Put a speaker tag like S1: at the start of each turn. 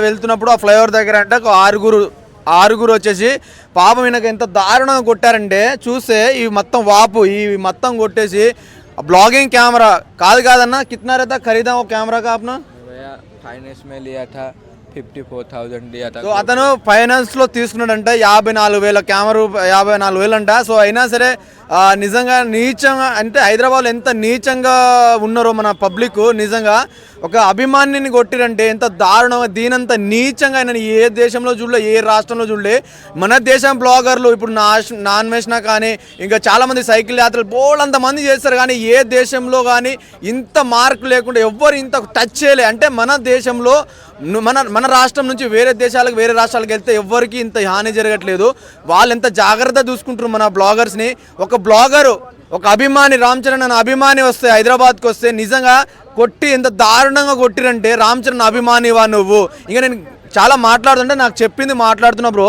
S1: వెళ్తున్నప్పుడు ఆ ఫ్లైఓవర్ దగ్గర అంటే ఒక ఆరుగురు ఆరుగురు వచ్చేసి పాపం వినక ఎంత దారుణంగా కొట్టారంటే చూస్తే ఈ మొత్తం వాపు ఈ మొత్తం కొట్టేసి బ్లాగింగ్ కెమెరా కాదు కాదన్నా
S2: కిట్నారా ఖరీదా ఓ కెమెరా కాపున? ఫైనాన్స్ మే ఫిఫ్టీ ఫోర్ థౌజండ్
S1: సో అతను ఫైనాన్స్లో తీసుకున్నాడంటే యాభై నాలుగు వేల కెమెరా యాభై నాలుగు వేలు అంట సో అయినా సరే నిజంగా నీచంగా అంటే హైదరాబాద్ ఎంత నీచంగా ఉన్నారో మన పబ్లిక్ నిజంగా ఒక అభిమానిని కొట్టిరంటే ఎంత దారుణంగా దీనంత నీచంగా ఆయన ఏ దేశంలో చూడలే ఏ రాష్ట్రంలో చూడలే. మన దేశం బ్లాగర్లు ఇప్పుడు నాష్ నాన్ వేసినా కానీ ఇంకా చాలామంది సైకిల్ యాత్రలు బోళ్ళంత మంది చేస్తారు కానీ ఏ దేశంలో కానీ ఇంత మార్క్ లేకుండా ఎవ్వరు ఇంత టచ్ చేయలే. అంటే మన దేశంలో మన మన రాష్ట్రం నుంచి వేరే దేశాలకు వేరే రాష్ట్రాలకు వెళ్తే ఎవ్వరికి ఇంత హాని జరగట్లేదు. వాళ్ళు ఎంత జాగ్రత్త చూసుకుంటారు మన బ్లాగర్స్ని. ఒక బ్లాగరు ఒక అభిమాని రామ్ చరణ్ అనే అభిమాని వస్తే హైదరాబాద్కి వస్తే నిజంగా కొట్టి ఎంత దారుణంగా కొట్టిరంటే రామ్ చరణ్ అభిమానివా నువ్వు? ఇంకా నేను చాలా మాట్లాడుతుంటే నాకు చెప్పింది మాట్లాడుతున్నా బ్రో.